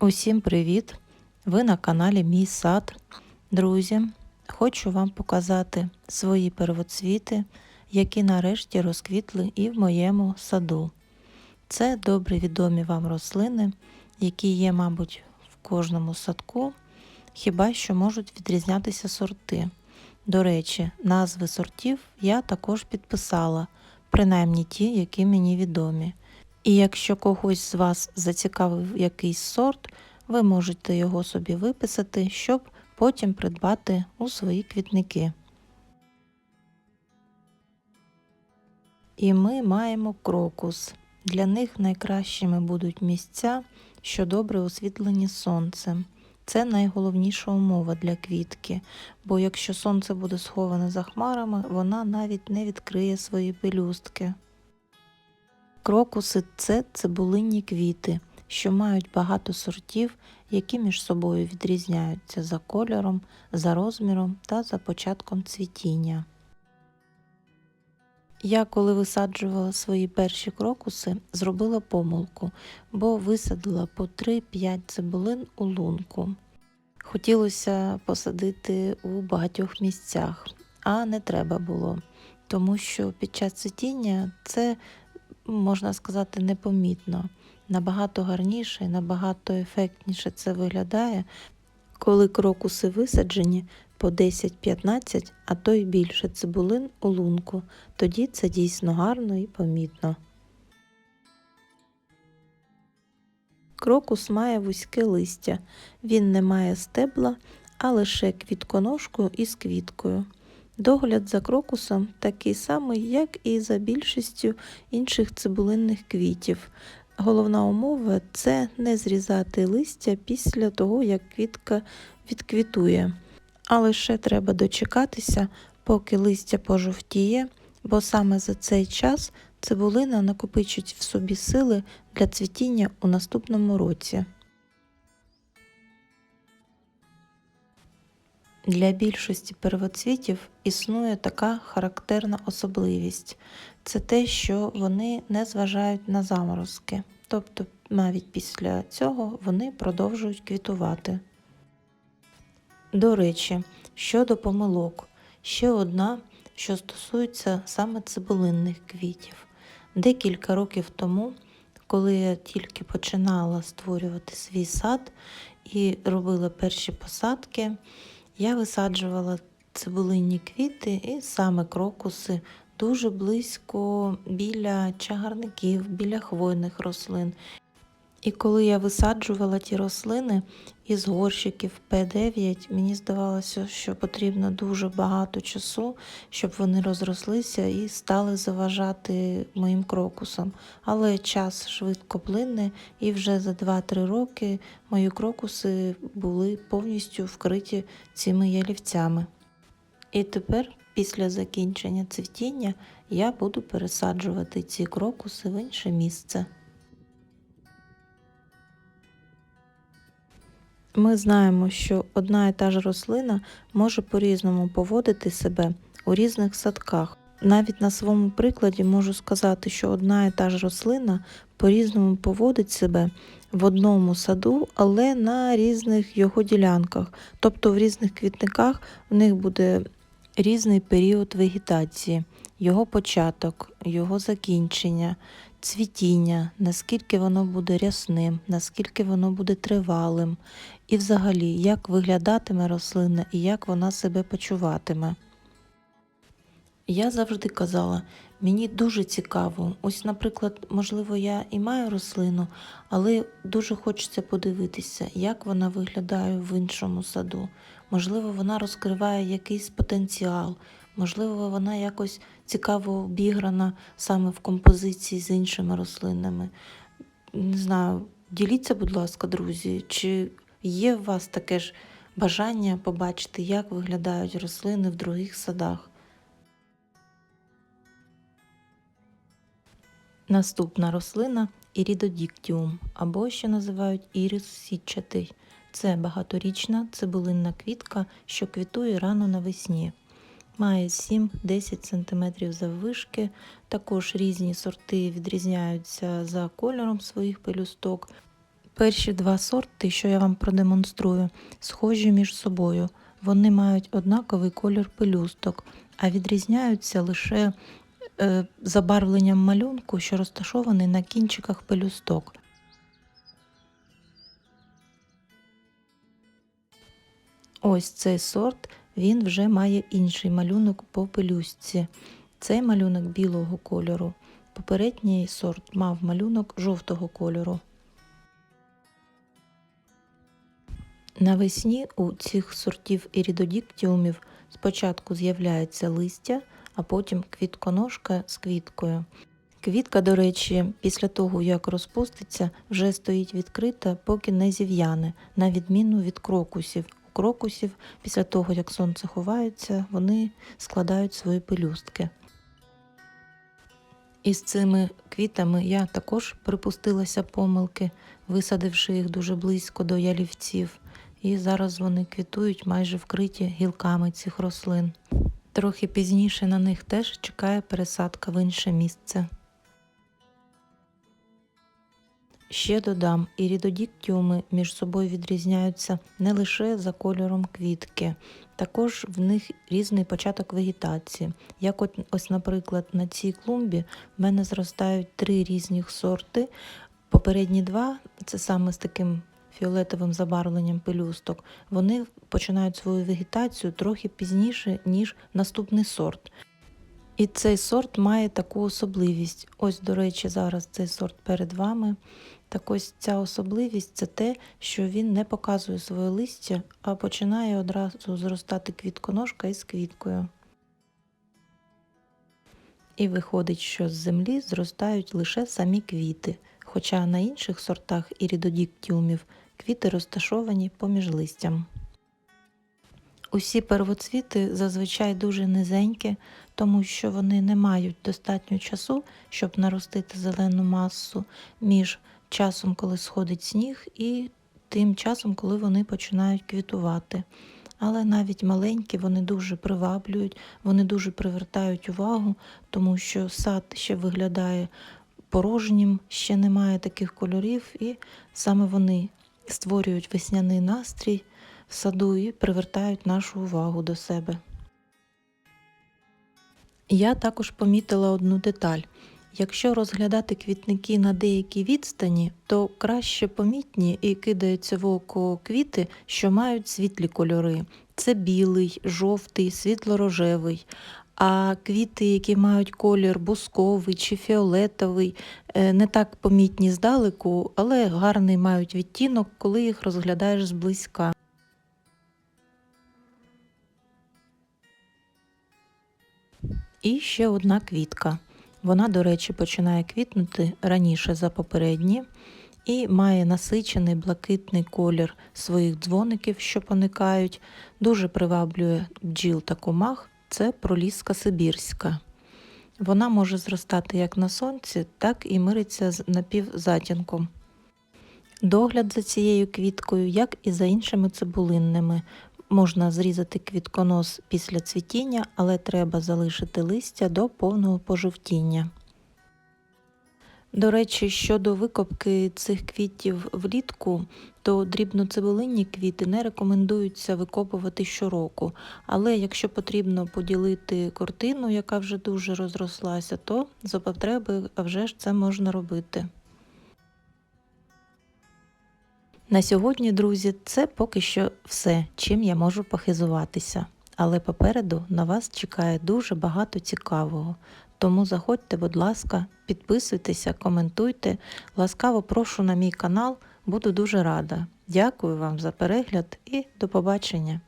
Усім привіт! Ви на каналі Мій сад. Друзі, хочу вам показати свої первоцвіти, які нарешті розквітли і в моєму саду. Це добре відомі вам рослини, які є, мабуть, в кожному садку, хіба що можуть відрізнятися сорти. До речі, назви сортів я також підписала, принаймні ті, які мені відомі. І якщо когось з вас зацікавив якийсь сорт, ви можете його собі виписати, щоб потім придбати у свої квітники. І ми маємо крокус. Для них найкращими будуть місця, що добре освітлені сонцем. Це найголовніша умова для квітки, бо якщо сонце буде сховане за хмарами, вона навіть не відкриє свої пелюстки. Крокуси це цибулинні квіти, що мають багато сортів, які між собою відрізняються за кольором, за розміром та за початком цвітіння. Я, коли висаджувала свої перші крокуси, зробила помилку, бо висадила по 3-5 цибулин у лунку. Хотілося посадити у багатьох місцях, а не треба було, тому що під час цвітіння це можна сказати, непомітно. Набагато гарніше набагато ефектніше це виглядає, коли крокуси висаджені по 10-15, а то й більше цибулин у лунку. Тоді це дійсно гарно і помітно. Крокус має вузьке листя, він не має стебла, а лише квітконожку із квіткою. Догляд за крокусом такий самий, як і за більшістю інших цибулинних квітів. Головна умова це не зрізати листя після того, як квітка відквітує. А лише треба дочекатися, поки листя пожовтіє, бо саме за цей час цибулина накопичить в собі сили для цвітіння у наступному році. Для більшості первоцвітів існує така характерна особливість це те, що вони не зважають на заморозки, тобто навіть після цього вони продовжують квітувати. До речі, щодо помилок, ще одна, що стосується саме цибулинних квітів. Декілька років тому, коли я тільки починала створювати свій сад і робила перші посадки, я висаджувала цибулинні квіти і саме крокуси дуже близько біля чагарників, біля хвойних рослин. І коли я висаджувала ті рослини із горщиків П9, мені здавалося, що потрібно дуже багато часу, щоб вони розрослися і стали заважати моїм крокусам. Але час швидко плине, і вже за 2-3 роки мої крокуси були повністю вкриті цими ялівцями. І тепер, після закінчення цвітіння, я буду пересаджувати ці крокуси в інше місце. Ми знаємо, що одна і та ж рослина може по-різному поводити себе у різних садках. Навіть на своєму прикладі можу сказати, що одна і та ж рослина по-різному поводить себе в одному саду, але на різних його ділянках. Тобто в різних квітниках в них буде різний період вегетації, його початок, його закінчення, цвітіння, наскільки воно буде рясним, наскільки воно буде тривалим, і взагалі, як виглядатиме рослина і як вона себе почуватиме. Я завжди казала, мені дуже цікаво. Ось, наприклад, можливо, я і маю рослину, але дуже хочеться подивитися, як вона виглядає в іншому саду. Можливо, вона розкриває якийсь потенціал, можливо, вона якось цікаво обіграна саме в композиції з іншими рослинами. Не знаю, діліться, будь ласка, друзі, чи є у вас таке ж бажання побачити, як виглядають рослини в других садах. Наступна рослина ірідодіктіум, або ще називають ірис сітчатий. Це багаторічна цибулинна квітка, що квітує рано навесні. Має 7-10 см заввишки. Також різні сорти відрізняються за кольором своїх пелюсток. Перші два сорти, що я вам продемонструю, схожі між собою. Вони мають однаковий колір пелюсток, а відрізняються лише е, забарвленням малюнку, що розташований на кінчиках пелюсток. Ось цей сорт, він вже має інший малюнок по пелюстці. Цей малюнок білого кольору. Попередній сорт мав малюнок жовтого кольору. Навесні у цих сортів ірідодіктіумів спочатку з'являється листя, а потім квітконожка з квіткою. Квітка, до речі, після того, як розпуститься, вже стоїть відкрита, поки не зів'яне, на відміну від крокусів. У крокусів, після того, як сонце ховається, вони складають свої пелюстки. Із цими квітами я також припустилася помилки, висадивши їх дуже близько до ялівців, і зараз вони квітують майже вкриті гілками цих рослин. Трохи пізніше на них теж чекає пересадка в інше місце. Ще додам, ірідодіктіуми між собою відрізняються не лише за кольором квітки, також в них різний початок вегетації. Як от ось, наприклад, на цій клумбі в мене зростають три різні сорти. Попередні два це саме з таким фіолетовим забарвленням пелюсток. Вони починають свою вегетацію трохи пізніше, ніж наступний сорт. І цей сорт має таку особливість. Ось, до речі, зараз цей сорт перед вами. Так ось ця особливість це те, що він не показує своє листя, а починає одразу зростати квітконожка із квіткою. І виходить, що з землі зростають лише самі квіти, хоча на інших сортах ірідодіктіумів квіти розташовані поміж листям. Усі первоцвіти зазвичай дуже низенькі, тому що вони не мають достатньо часу, щоб наростити зелену масу між часом, коли сходить сніг, і тим часом, коли вони починають квітувати. Але навіть маленькі вони дуже приваблюють, вони дуже привертають увагу, тому що сад ще виглядає порожнім, ще немає таких кольорів, і саме вони створюють весняний настрій в саду і привертають нашу увагу до себе. Я також помітила одну деталь. Якщо розглядати квітники на деякій відстані, то краще помітні і кидаються в око квіти, що мають світлі кольори. Це білий, жовтий, світло-рожевий. А квіти, які мають колір бусковий чи фіолетовий, е, не так помітні здалеку, але гарний мають відтінок, коли їх розглядаєш зблизька. І ще одна квітка. Вона, до речі, починає квітнути раніше за попередні і має насичений блакитний колір своїх дзвоників, що поникають. Дуже приваблює бджіл та комах. Це проліска Сибірська. Вона може зростати як на сонці, так і мириться з напівзатінком. Догляд за цією квіткою, як і за іншими цибулинними. Можна зрізати квітконос після цвітіння, але треба залишити листя до повного пожовтіння. До речі, щодо викопки цих квітів влітку, то дрібноцибулинні квіти не рекомендуються викопувати щороку. Але якщо потрібно поділити картину, яка вже дуже розрослася, то за потреби вже ж це можна робити. На сьогодні, друзі, це поки що все, чим я можу похизуватися. Але попереду на вас чекає дуже багато цікавого. Тому заходьте, будь ласка, підписуйтеся, коментуйте. Ласкаво прошу на мій канал, буду дуже рада. Дякую вам за перегляд і до побачення!